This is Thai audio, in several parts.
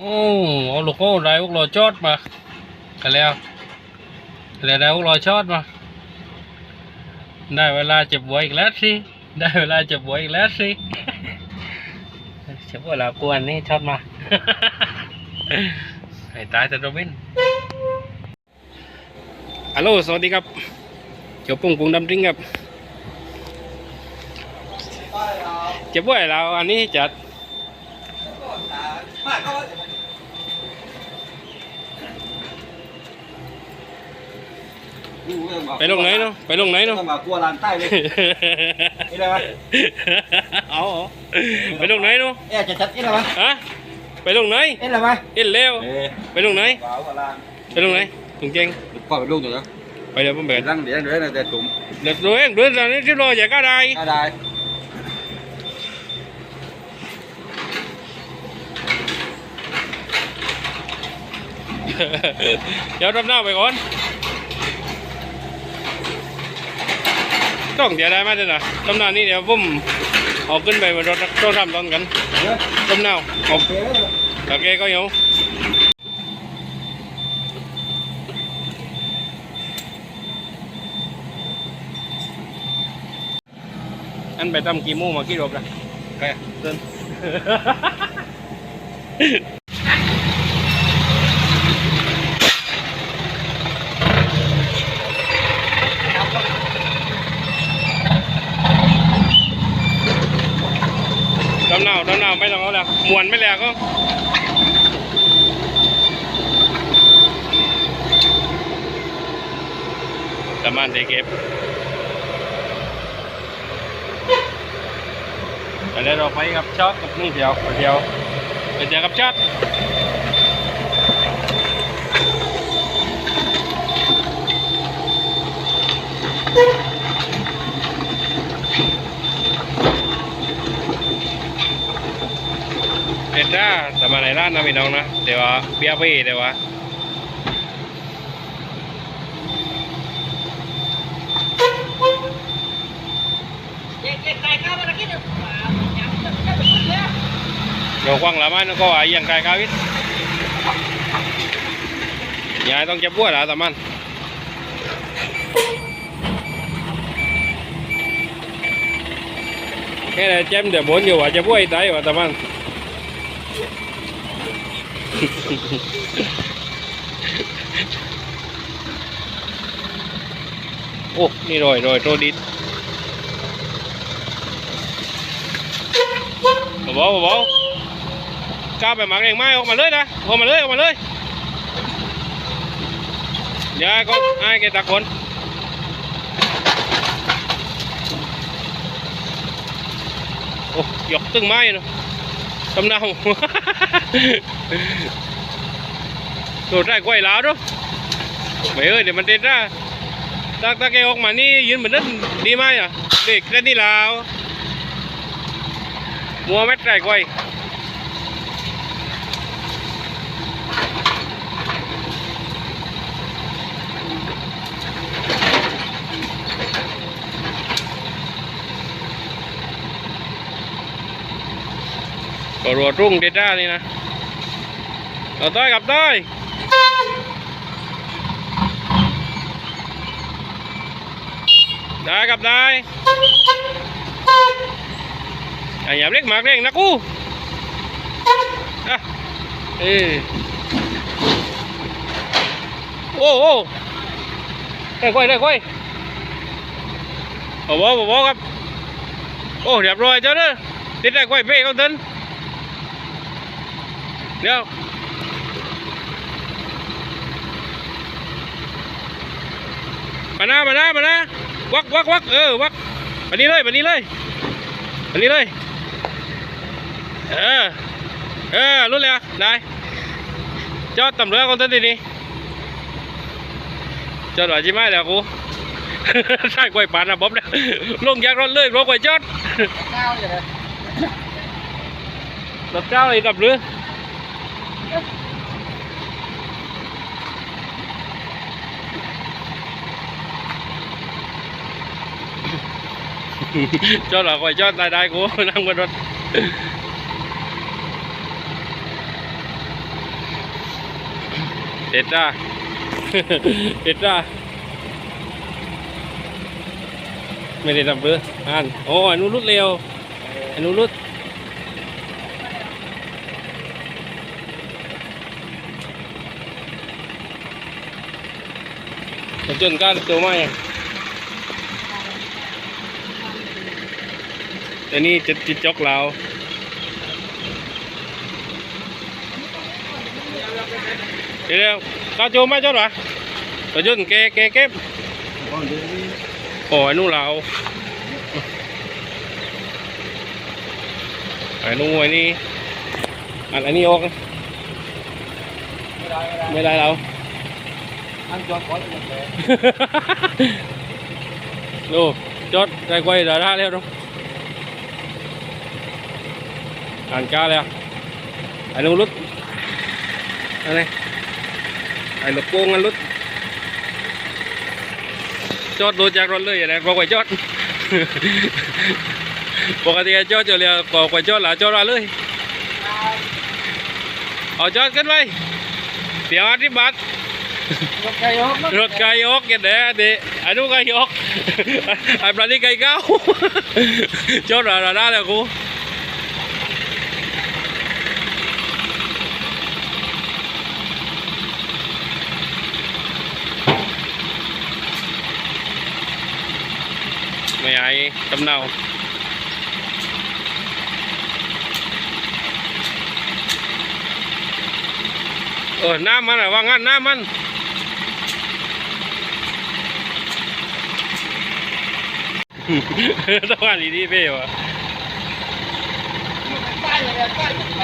โอ้เอาลูกโอ้ได้พวกเราจอดมากันแล้วกันแล้วได้พวกเราชอดมา ได้เวลาเจ็บบัวอีกแล้วสิ ได้เวลาเจ็บบัวอีกแล้วสิ เจ็บบัวแล้วกวนนี่ชอดมาให้ตายแต่โรบินฮัลโหลสวัสดีครับเจ้าปุ้งปุ้งดำริงครับ เจ็บบัวแล้วอันนี้จัด ไปลงไหนเนาะไปลงไหนเนาะมากลัวลานใต้เลยนี่อะไรวะเอาเอาไปลงไหนเนาะเอ๊ะจะจัดนี่อะไรวะฮะไปลงไหนนี่อะไรวะเอ็นเร็วเอ๊ะไปลงไหนว้าวลานไปลงไหนถุงเจงปล่อยไปลูกหน่อยนะไปเดี๋ยวผมเบิเดี๋ยดวนั่งเดี๋ยวเดี๋ยวเดี๋ยวถุงเดี๋ยวดูเองดูตอนนี้ที่รออย่าก็ได้ก็ได้ เดี๋ยวทำหน้าไปก่อนต้องเดี๋ยวได้ไหมเดี๋ยวนะทำหน้านี่เดี๋ยวผมเอาขึ้นไปบนรถต้องทำตอนกันเดี๋ยวทำหน้าเอาโอเคแล้วโอเคก็อยู่อันไปทำกี่โมงมากี่รอบละใครเดิน ดนาวดำหนาไม่ต้องเอาแล้วมวนไม่แล้วก็ประมาณเด็กเก็บไปแล้วเราไปกับช็อตกับนึ่งเดียวไปเดียวไปเดียวกับช็อต เอ็ดด้าแต่มาไหนร้านนะพี่น้องนะเดี๋ยวเบียร์พี่เดี๋ยวเดี๋ยวควังละมันก็ว่าอย่างไกลกาวิทยายต้องเจ็บปวล้วแต่มันแค่ไหนเจ็บเดี๋ยวบนอยู่ว่าจ็บปวดตายว่าแต่มัน โอ้ นี่รอยรอยโตดิดเบาๆเบากล้าไปหมักเองไหมออกมาเลยนะ ออกมาเลย ออกมาเลยเดี๋ยก็ให้แกตะคนโอ้ยกตึงไม้เนาะ ตำเนาโดดได้กล้วยล้วด้วยไม่เอ้ยเดี๋ยวมันเด็ดนะตาตาแกออกมานี่ยืนเหมือนนั้นดีไหมอะเด็กแค่นี้แล้วมัวแม็ดไก่กล้วย รัวรุ่งเดดได้นี่นะเอาต้อยกับต้อยได้ครับได้อะอย่าเล็กมากเร่งนะกูอะเออโอ้โอ้ได้ค่อยได้ค่อยโอ้โหโอ้โหครับ โอ้เรียบร้อยเจ้าเด้อติดได้ค่อยเป้เขาเดิน เดี๋ยวมาหน้ามาหน้ามาหน้าวักวักวักเออวักวันนี้เลยวันนี้เลยวันนี้เลย เออ เออรู้เลยได้จอดตำรวจคนต้นทีนี้จอดหน่อยใช่ไหมเดี๋ยวกูใช่กล้วยปานนะบ๊อบเนี่ยลงจากรถเลยรถกล้วยจอดข้าวอย่างไรรถเจ้าเลยดับเรือ cho là gọi cho đại đại của năng quân luật เด็ดจ้าเด็ดจ้าไม่ได้ทำเรืออ่านโอ้อนุรุดเร็วอนุรุดจนการตัวไม่ แต่นี่จะจิตจอกเราเดี๋ยวๆ cao chỗ mai chốt rồi rồi chốt kê kê kép ก่อนเดี๋ยวนี้โอ้ยนู่นเราไอ้นู่นไอ้นี่อันอันนี้ออกไม่ได้ไม่ได้ไม่ได้เราอันจอดก่อนเลยแหละดูจดใจ quay đã ra leo đâu ăn cá leo anh luôn lút anh này anh lục cuông anh lút chót đôi chạc rồi lưỡi này có quay chót ปกติจอดจะเรียกก่อกว่าจอดหลาจอดมาเลยเอาจอดขึ้นไปเสียอาทิบัตรรถไก่ยกรถไก่ยกกันเด้อเด้อันนู้นไก่ยกไอ้ปลานี่ไก่เก้าจอดราได้แล้วกู ไม่ไอ้กำเนาเออน้ำมันอะว่างั้นน้ำมันต้องอ่านดีๆเป้วะใต้เลยใต้แหม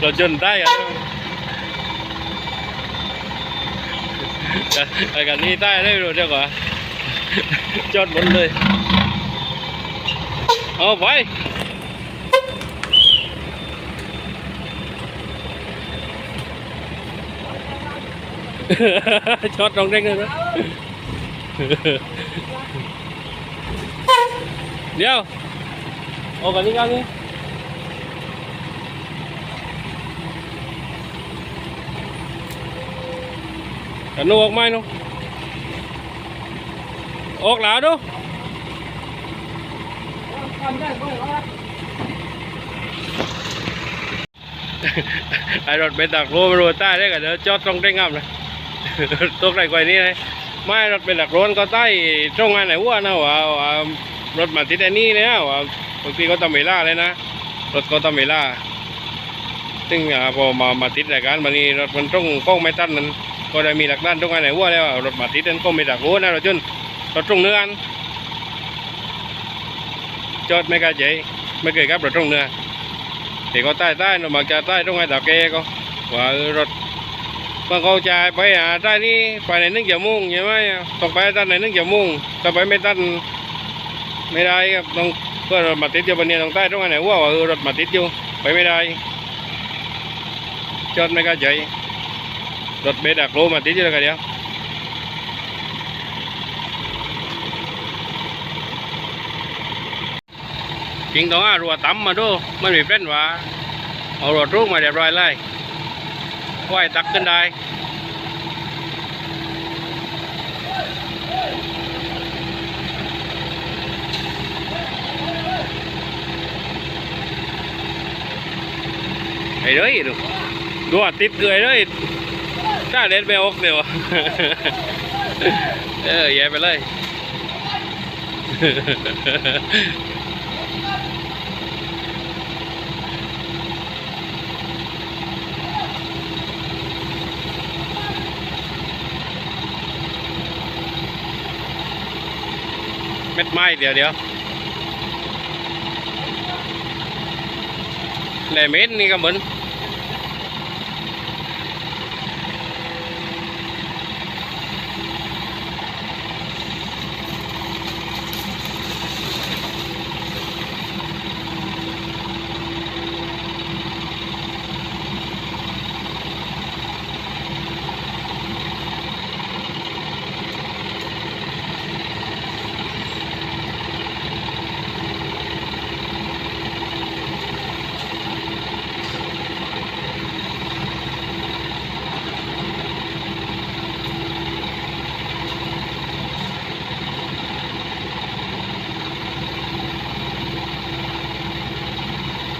เราจนได้อะ ไอ้กันนี้ได้ได้รู้เจ้ากว่าจอดหมดเลยเอาไปช็อตตรงเด้งเลยนะเดี๋ยวโอ้กันนี้กันนี้ กันนูออกไหมนูออกแล้วดูไอรถเบนตักโรมันโรใต้ได้กันเดี๋ยวจอดตรงเด้งงามเลยตรงไหนกว่านี้เลยไม่รถเป็นหลักโรนก็ใต้ตรงงานไหนวัวนะว่ารถมาติดอันนี้เนี่ยว่าบางทีก็ต้องเวลาเลยนะรถก็ต้องเวลาซึ่งพอมามาติดรายการมานี่รถมันต้องก้องไม่ตันนั้น ก็ได้มีหลักด้านตรงไหนวัวแล้วรถมาติดนั้นก็ไม่ลักวัวนะเราจนรถตรงเนื้อนจอดไม่กล้าใจไม่เคยครับรถตรงเนื้อแต่ก็ใต้ใต้เรามักจะใต้ตรงไหนดักแกก็ว่ารถบางเขาจไปหาใต้นี่ไปในนึ่งจะมุ่งใช่ไหมต้องไปใต้ในนึ่งจะมุ่งแต่ไปไม่ตั้นไม่ได้ครับต้องเพื่อรถมาติดอยู่บนนี้ตรงใต้ตรงไหนวัวว่ารถมาติดอยู่ไปไม่ได้จอดไม่กล้าใจ รถเบดักโลมาติดอยู่แล้วกันเดียวจริงต้องอารัวตั้มมาดูมันมีเป็นว่าเอารถรุ่งมาเรียบร้อยเลยไหวตักขึ้นได้ไอ้เลยดูดูติดเกยเลย ถ้าเล่นไปออกเดี๋ยวเออแย่ไปเลย เม็ดไม้เดี๋ยวเดี๋ยวแหล่เม็ดนี่ก็เหมือน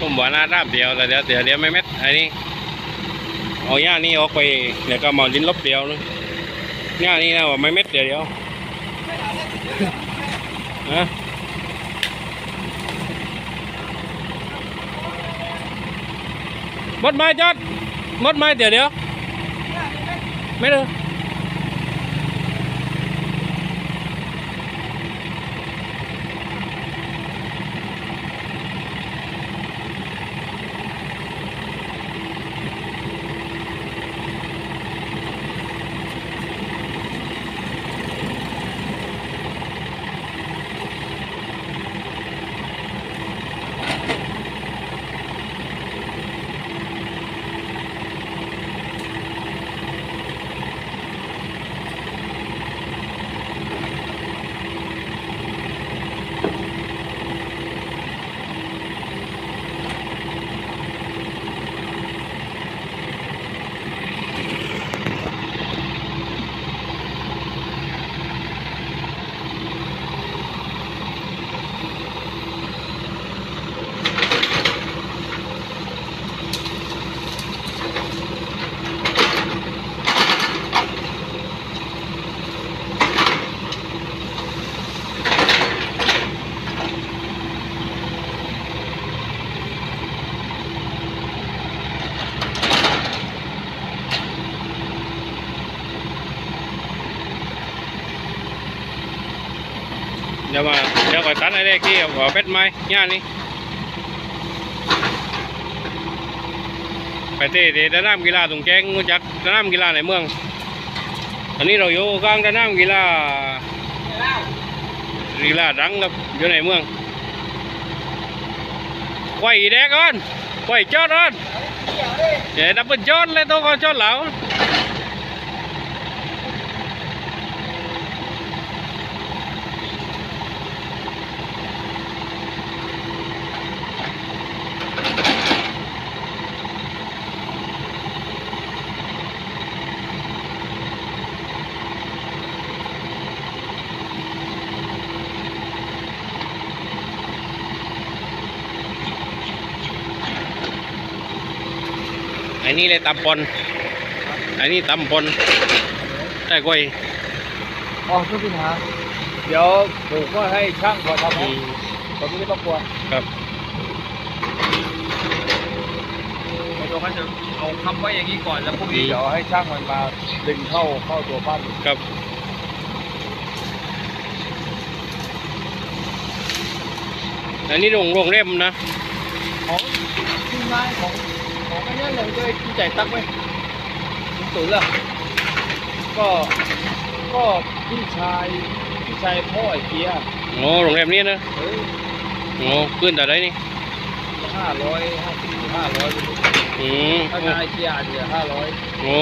มบอกหน้าราบเดียวแต่เดี๋ยวเดี๋ยวเดี๋ยวไม่เม็ดไอ้นี่เอาหญ้านี่ออกไปเดี๋ยวก็มาลิ้นลบเดียวนึงหญ้านี่นะว่าไม่เม็ดเดียวเดียวฮะหมดไม้จอดหมดไม้เดี๋ยวเดี๋ยวไม่เลย เดี๋ยวก่อนตัดอะไรกี้เอาเป็ดไม้ย่านี่ไปเตะเตะสนามกีฬาตรงแจ้งรู้จักสนามกีฬาในเมืองอันนี้เราอยู่กลางสนามกีฬากีฬาดังครับอยู่ในเมืองไขว้แดกก่อนไขว้จอดก่อนเดี๋ยวดับเบิลจอ ดเลยต้องเอาจอดเหลาไอ้นี่เลยตำปนไอ้นี่ตำปนได้กล้วยอ๋อไม่เป็นปัญหาเดี๋ยวผมก็ให้ช่างก่อนทำให้ตอนนี้ไม่ต้องกลัวครับเราก็จะเอาคำไว้อย่างนี้ก่อนแล้วพรุ่งนี้เดี๋ยวให้ช่างมันมาดึงเข้าเข้าตัวปั้นครับอันนี้โรงโรงเล่มนะของทีมงานของ ของอันนี้เลยด้วยที่ใจตั้งไว้คุณตุ๋นล่ะก็ก็พี่ชายพี่ชายพ่อไอ้เกียร์โอ้โรงเล่มนี้นะเออโอ้ขึ้นแต่ได้นี่ห้าร้อยห้าสิบห้าร้อยอืมถ้านายเกียร์เนี่ยห้าร้อยโอ้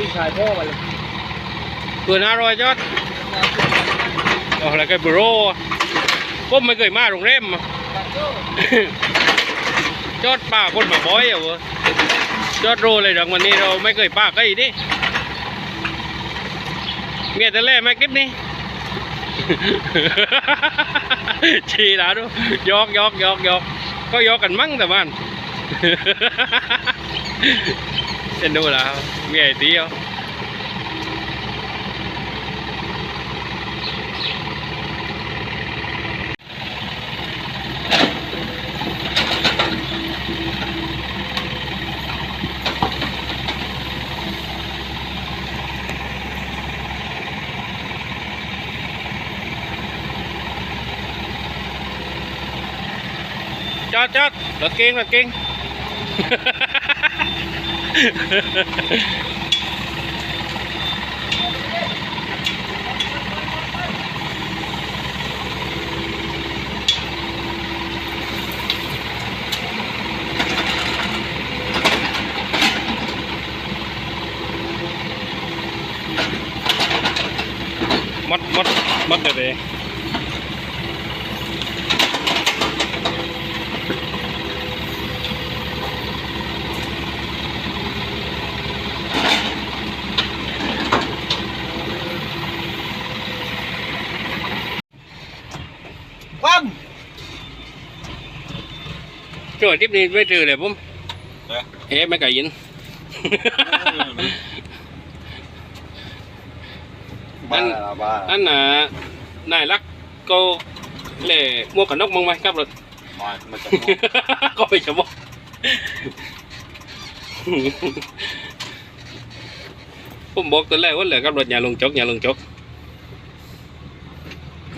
พี่ชายพ่อมาเลยเพื่อนอร่อยจอดโอ้อะไรกันบโรผมไม่เคยมาโรงเล่มอะ จอดป้าคนมาบ่อยอะเวะจอดโรเลยดังวันนี้เราไม่เคยป้าใกล้ดิเมียแต่แล่ไม่คลิปนี้ ชีแล้วดูยอกยอกยอกยอกก็ยอกกันมั่งแต่บ้าน เอ็นดูแล้วเมีไอ้ตีเอา จอดจอดรถเก่งรถเก่ง มัดมัดมัดเดี๋ยว ช่วยทิปนี้ไม่ถือเลยผมเอ๊ะไม่ไก่ยินบ้าละบ้าอันน่ะนายรักก็เล่หมวกันนกมั้งไหมครับรถก็ไปชมกผมบอกตัวแรกว่าเหลือกับรถอย่าลงจกอย่าลงจก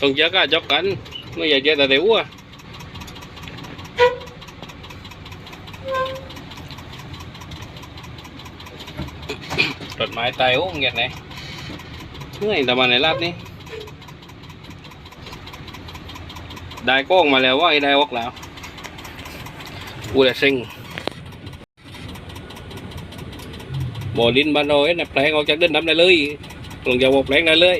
ตรงเยอะก็จอกกัน ไม่อยากเยอะแต่เดี๋ยววต้นไม้ตายโอ้เงี้ยไหนเมื่อยแต่มาในราบนี่ได้ก้องมาแล้วว่าไอ้ได้วอกแล้วอูดซิงบ่อดินบ้านเราเนี่ยแปลงออกจากดินน้ำได้เลยลงจากบ่อแปลงได้เลย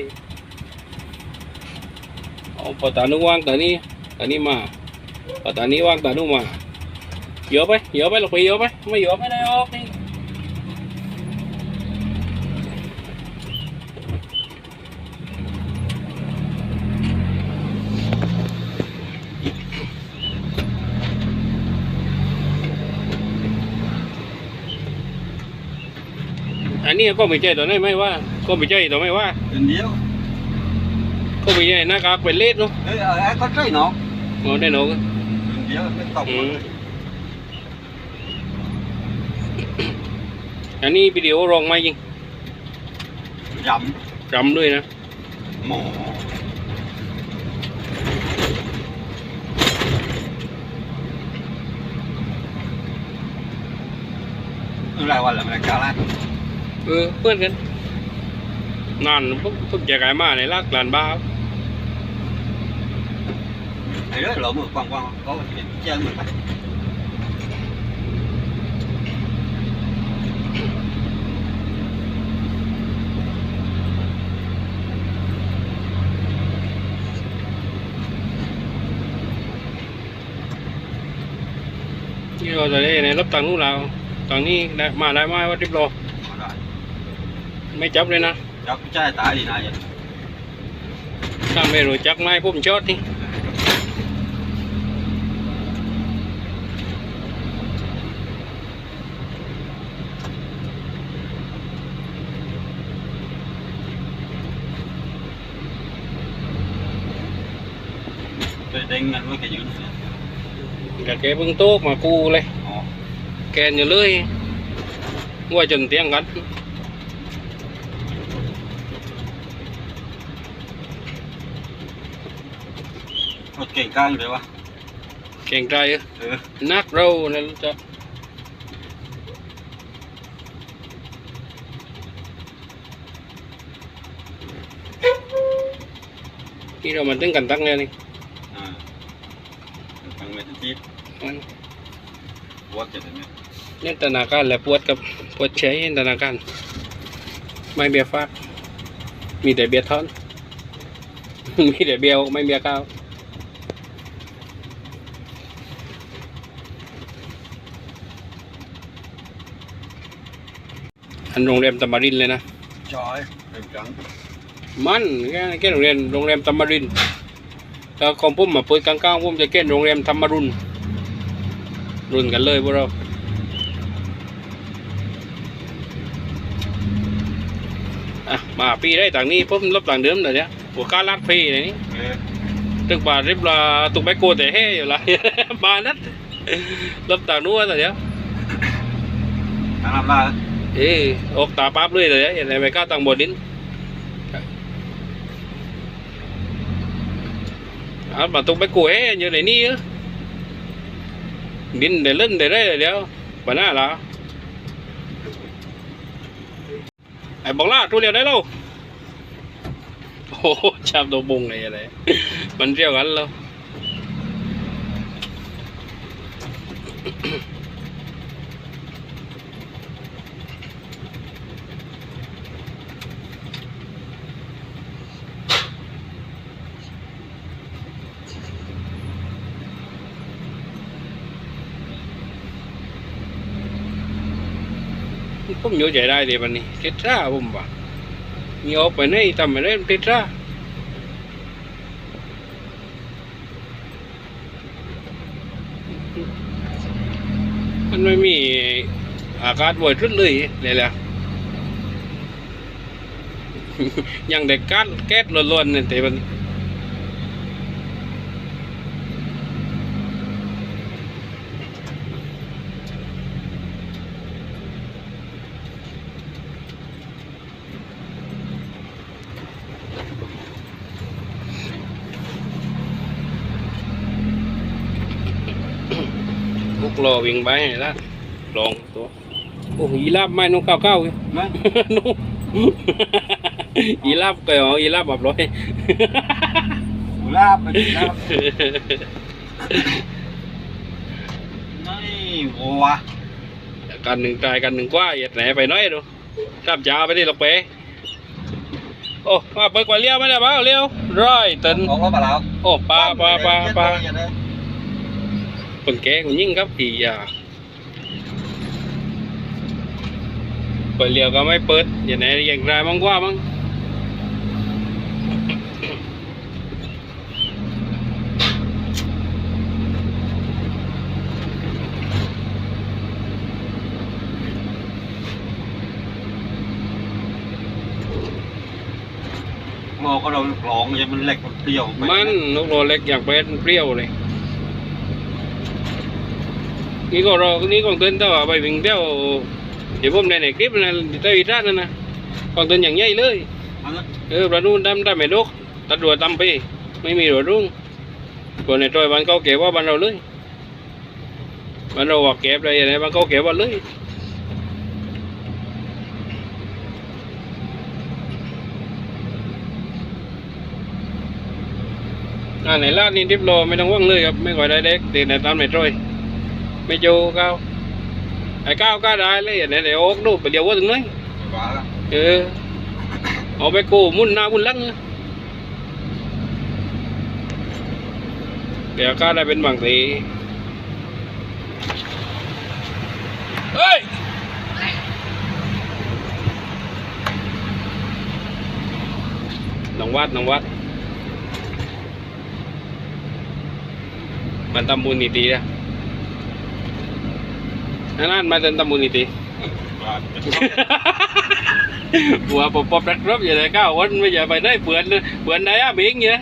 เอาตานุว่างตานี้ตานี้มาพอตานี้ว่างตานุมาเยอะไปเยอะไปหลอกไปเยอะไปไม่เยอะไม่ได้ออกนี่อันนี้ก็ไม่ใช่ตัวไหนไม่ว่า ก็ไม่ใช่ตัวไม่ว่าเป็นเดียว ก็ไม่ใช่หน้ากากเป็นเล็ดเนาะเอ้ยเอ้ยก็ใช่น้องโอ้ได้หนูก็เป็นเดียวเป็นตบอืมอันนี้วิดีโอรองไหมยิงยจำด้วยนะำหมูอะไรวะละมันกาละเออเพื่อนกัน นานปุ๊บปุ๊บแจกไอ้มาในลากลานบ้าไอ้เรื่องเรามือกว้างๆก็เห็นเจ้ามือไปที่เราจะได้ในรับตังค์นู้นเราตังค์นี้ได้มาได้ไหมว่าทิปโล มาได้ ไม่จับเลยนะ จับใจตายดีนะอย่า ถ้าไม่รู้จั กไม้ผมชอดนี่ไปเด้งกันว่าแกยืนกะแกเพิ่งโต๊ะมากูเลยอ๋อแกนอยู่เลยว่าจนเตียงกันรถเก่งกลางเลยวะเก่งใจเอ้ยเออนักเรานั่นจะที่เรามันตึงกันตั้งเลยนี่อ่าฟังไม่ทันทีมันวัดจะถึงเนี่ยนี่ธนาคารแหละปวดกับปวดใช้ธนาคารไม่เบียร์ฟาดมีแต่เบียร์ทอน มีแต่เบียร์ไม่เบียร์ข้าว นโรงแรมตามารินเลยนะ จอยเก่งกลางมันแค่แค่โรงเรียนโรงแรมธรรมรินทร์แล้วของผมมาเปิดกลางๆผมจะแก้โรงแรมธรรมรุนรุนกันเลยพวกเราอะมาปีได้ต่างนี้ผมลบต่างเดิมเดี๋ยวนี้หัวก้าลากปีเลยนี่เออตึกบาทริบลาตุกไปโกแต่เฮ่อยู่ละบานัดลบต่างนู้นเดี๋ยวทางลำลา เอ้ออกตาปั๊บเลยเดี๋ยวอย่างไรไม่กล้าตังบนดินอะมาตุกไปโกเฮ่อยู่ในนี้เออดินเดี๋ยวเล่นเดี๋ยวได้เดี๋ยวปัญหาละไอ้บอกล่าทุเรียนได้แล้วโอ้โหชามตัวบงเลยอะไรมันเรียวกันแล้ว ผมอยู่ใจได้เดี๋ยววันนี้เทตราผมว่ามีออกไปไหนทำอะไรเทตรามันไม่มีอากาศบริสุทธิ์เลยเลยแหละยังแต่ก๊าซแก๊สล้วนๆเนี่ยแต่มัน รอวิ่งไปให้ละลองตัวโอ้ยลาบไม่น้องเก้าเก้าเลยนู่อีลาบเกยอ๋ออีลาบแบบร้อย la, mà đi la. Nói hòa. กันหนึ่งตายกันหนึ่งกว่าเหยียดแหนไปน้อยดูข้ามจ้าไปที่ลกเปโอ้มาเปิดกว่าเลี้ยวไม่ได้บ้าเลี้ยวร้อยตันโอ้ปลาปลาปลาปลา Chết tôi vậy đấy. คนแก่คนยิ่งครับอีอะเปิดเลี้ยวก็ไม่เปิดอย่างไหนอย่างไรมั่งกว่ามั้ง Ngô có đâu lộn vậy mình lệch một tiêu มันลูกโรเล็กอยากเป็นเปรี้ยวเลย นี่ก็รอนี่ของเต้นเท่าไปวิ่งเที่ยวเดี๋ยวผมในในคลิปนะเต้าอีท่านนั่นนะของเต้นอย่างใหญ่เลยเออประนูนดำดำไม่ดกตัดดัวตำไปไม่มีหัวรุ่งคนในตรอยบ้านเขาเก็บว่าบ้านเราเลยบ้านเราว่าเก็บอะไรอย่างไรบ้านเขาเก็บว่าเลยอ่าไหนลาดนี่ทิปโลไม่ต้องว่างเลยครับไม่ก่อยได้เด็กตีในตามในตรอย ไม่โจก้าวไอ้ก้าวก็ได้เลยอย่างไรเดี๋ยวโอ๊กดูไปเดี๋ยวว่าถึงไหน Bà đó. เออเอาไปกูมุ่นหน้ามุ่นหลังนะเดี๋ยวก็ได้เป็นบางทีเฮ้ยน้องวัดน้องวัดมันทำบุญนิตินะ นั่นๆมาเดินทำบุญนิติ Bà. หัวปอบปอบรักรบอย่าได้ก้าววันไม่อย่าไปได้เปื่อนนะเปื่อนได้อะบิงเนี่ย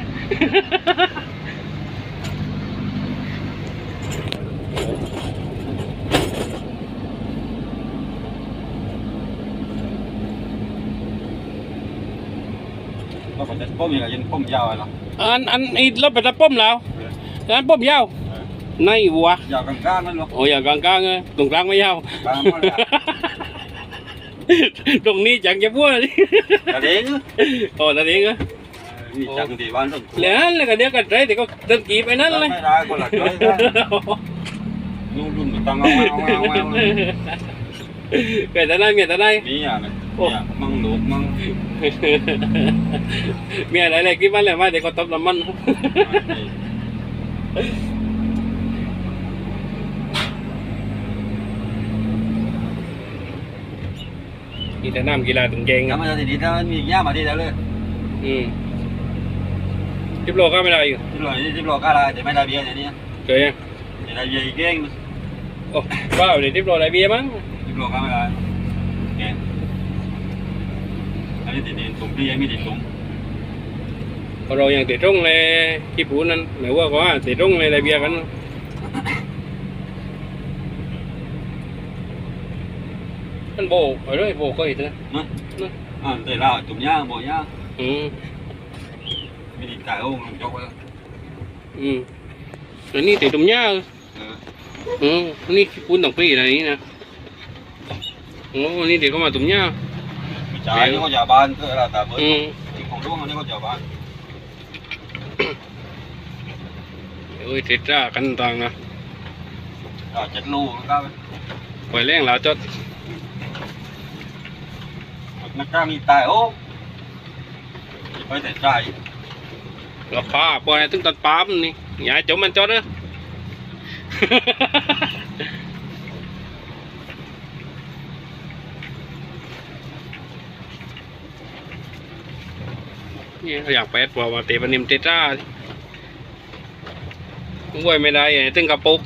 Có phải chết bốm gì là dân bốm dao rồi đó. อันอันอีรถไปตะป้อมแล้วอันป้อมยาวในหัว Dao càng cá nó luôn. โอ้ยอย่างกลางกลางๆเออตรงกลางไม่ยาว Càng nó là. ตรงนี้จังจะพูดนี่ Cả đến. โอ้นั่นเองเหรอ Đi chẳng thì bán được. แล้วนั่นแล้วก็เดี๋ยวกันใจแต่ก็เดินกีบไปนั่นเลย Mấy đai con là chơi đó. Luôn luôn người ta ngao ngao ngao ngao. เกิดแต่ได้เมียแต่ได้ Mí nhà này. Ồ. Mí nhà, măng luộc măng. เมียอะไรเลยกินมันเลยมาเดี๋ยวก็ตบน้ำมัน มีแต่น้ำกีฬาถึงเกง Cảm ơn thì đi ra nghỉ nhá mà đi ra luôn. อืมทิปโลก็ไม่ได้อยู่ Tiếp rồi đi tiếp rồi cá lại để mấy đai bia này đi. เคยยัง Để đai bia cái anh. โอ้ว้าวเดี๋ยวทิปโลอะไรเบียร์มั้ง Tiếp rồi cá lại. Nè. Anh thì điện tụng đi anh mới điện tụng. พอเรายังติดตรงเลยที่ปูนั้นหมายว่าก็ว่าติดตรงเลยอะไรเบียร์กัน มันโบกไปเลยโบกก็เห็นนะ À, để là tụng nhá, bộ nhá. อืม Mới điện cải ông cho qua. อืมอันนี้ติดตรงหญ้า Ừ. อืมอันนี้ปูนตรงปีอะไรนี้นะโอ้อันนี้ติดเข้ามาตรงหญ้า Trái nó có nhà ban cơ là tà อื với ม thì không ร่วงอันนี้ก็จะบ้านโอ้ยติดจ้ากันตังนะอ่าเจ็ดลูกนะครับปล่อยแรงแล้วจด นักกล้ามีตายโอ้ไปแต่ใจราคาปล่อยถึงตัดปามนี่อย่าให้จมมันจดเด้อนี่อยากแปดว่ามาเตะปันนิมเตจ้าว้ยไม่ได้ไงตึงกระปุก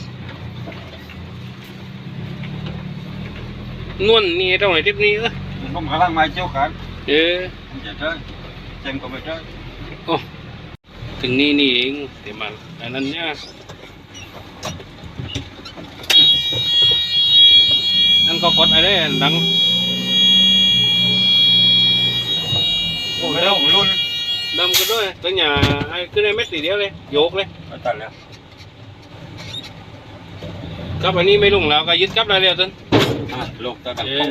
นวลนี่ต้องไหนทิปนี้เออ ผมกำลังมาเจ้ากันเออผมจะเจอเจมก็ไม่เจอถึงนี่นี่เองเดี๋ยวมันอันนั้นเนี่ยนั่นก็กดอะไรดัง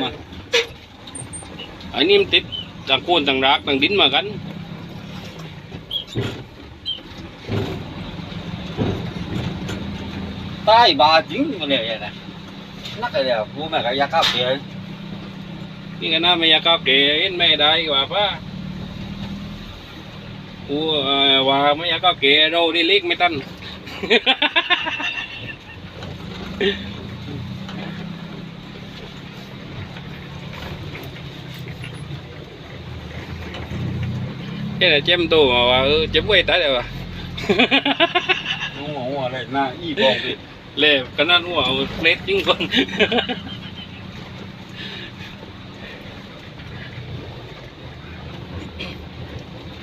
โอ้ไม่ต้องรุ่นดำก็ด้วยตั้งอย่าให้ขึ้นในเม็ดตีเดียวเลยโยกเลยไปตัดแล้วกับอันนี้ไม่ลงแล้วก็ยึดกับได้แล้วจนอะลูกตะกันเข้ามาอันนี้มันติดต่างโคนต่างรากต่างดินมากันใต้บาจริงมาเลยนะนักเลยกูแม่ก็อยากเข้าเกยนี่ก็น่าไม่อยากก้าวเก๋เห็นไม่ได้กว่าป้ากูเอ่อว่าไม่อยากก้าวเก๋เราได้เล็กไม่ตัน cái này chém tôi mà ừ, chém quay tới đây mà หัวหัวเลยหน้าอีบอกดิ lê cái nó nó vào lết chứng con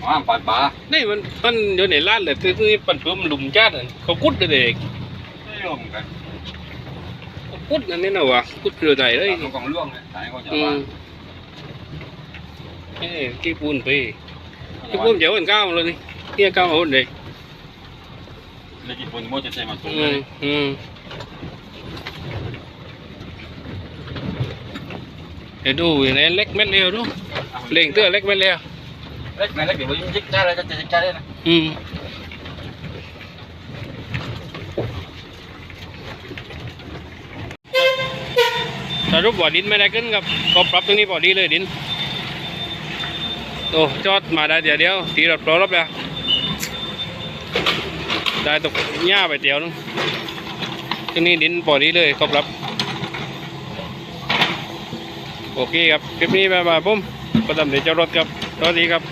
อ้ามปัดปลา đây mình phân chỗ này lát là thứ thứ phần phương lùm chát rồi không cút được để ไม่ร่วมกัน không cút là thế nào à cút rửa tay เฮ้ย đấy มันกองล่ว งเลยตายก็จะบ้าน ừ. cái cái buồn về cái buồn dấu còn cao luôn đi kia cao hơn đây เลยกี่คนโมจะใช้มาตุ้มเล ừ ย ừ để đủ này lách mét leo đúng lên tựa lách mét leo เล็กไหนเล็กเดี๋ยวยิ่งยิกจ้าเลยจะจะจ้าได้นะอืมสรุปว่าดินไม่ได้ขึ้นครับก็ปรับตรงนี้พอดีเลยดิน โอ้จอดมาได้เดี๋ยวเดียวตีรถปลอรบแล้วได้ตกหญ้าไปเดียวนึงที่นี้ดินพอดีเลยครบรับ โอเคครับคลิปนี้บายบายผมก็ทำเดี๋ยวจะรถครับสวัสดีครับ